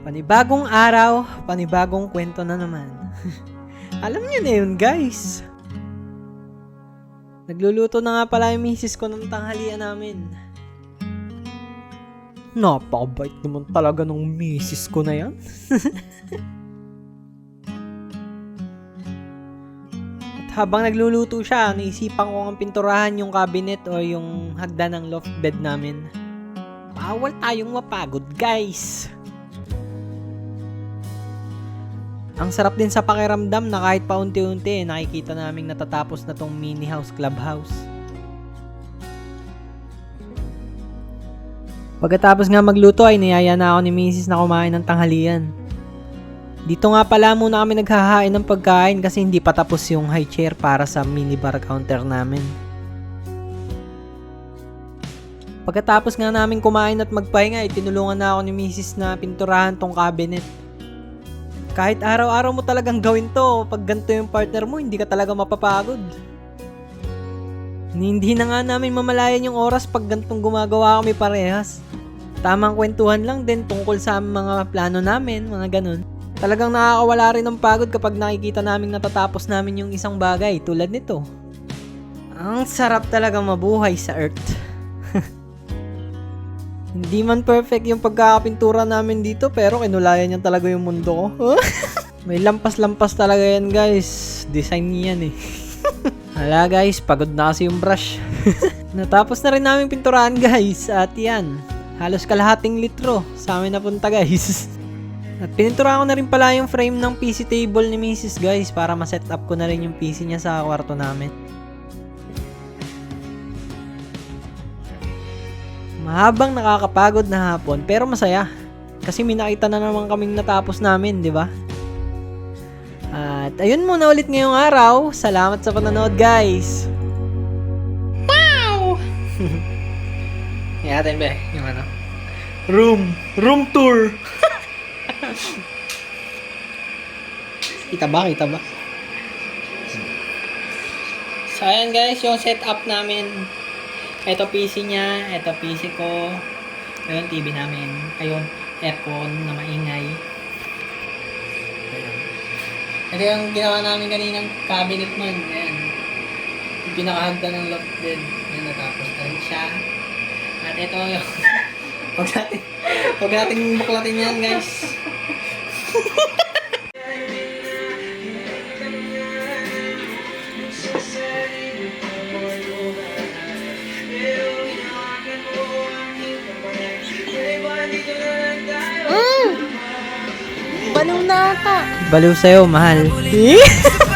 Panibagong araw, panibagong kwento na naman. Alam niyo na yun, guys. Nagluluto na nga pala yung misis ko ng tanghalian namin. Napakabait naman talaga ng misis ko na yan. At habang nagluluto siya, naisipan ko ang pinturahan yung cabinet o yung hagdan ng loft bed namin. Bawal tayong mapagod, guys. Ang sarap din sa pakiramdam na kahit paunti-unti, nakikita naming natatapos na tong mini house clubhouse. Pagkatapos nga magluto ay niyaya na ako ni Mrs. na kumain ng tanghalian. Dito nga pala muna kami naghahain ng pagkain kasi hindi pa tapos yung high chair para sa minibar counter namin. Pagkatapos nga namin kumain at magpahinga, ay tinulungan na ako ni Mrs. na pinturahan tong cabinet. Kahit araw-araw mo talagang gawin to, pag ganito yung partner mo, hindi ka talaga mapapagod. Hindi na nga namin mamalayan yung oras pag gantong gumagawa kami parehas. Tamang kwentuhan lang din tungkol sa mga plano namin, mga ganun. Talagang nakakawala rin ng pagod kapag nakikita namin natatapos namin yung isang bagay tulad nito. Ang sarap talaga mabuhay sa Earth. Hindi man perfect yung pagkakapintura namin dito pero kinulayan niya talaga yung mundo ko. May lampas-lampas talaga yan guys. Design yan eh. Hala guys, pagod na kasi yung brush. Natapos na rin namin pinturahan guys. At yan, halos kalahating litro sa amin napunta guys. At pinintura ko na rin pala yung frame ng PC table ni Mrs. guys para ma-set up ko na rin yung PC niya sa kwarto namin. Mahabang nakakapagod na hapon pero masaya. Kasi may nakita na naman kaming natapos namin, di ba? At ayun muna ulit ngayong araw. Salamat sa panonood, guys. Wow! Yatin ba yung ano? Room. Room tour. kita ba? Kita ba? So, ayan guys, yung setup namin. Ito PC niya, ito PC ko. Ayun, TV namin. Ayun, aircon na maingay. Ito yung ginawa namin kaninang cabinet man. Ayan. Yung pinakahagda ng loft bed. Ayan, natapos na rin siya. At ito yung... Huwag natin, huwag natin buklatin yan, guys. Baliw na ata. Baliw sa'yo, mahal.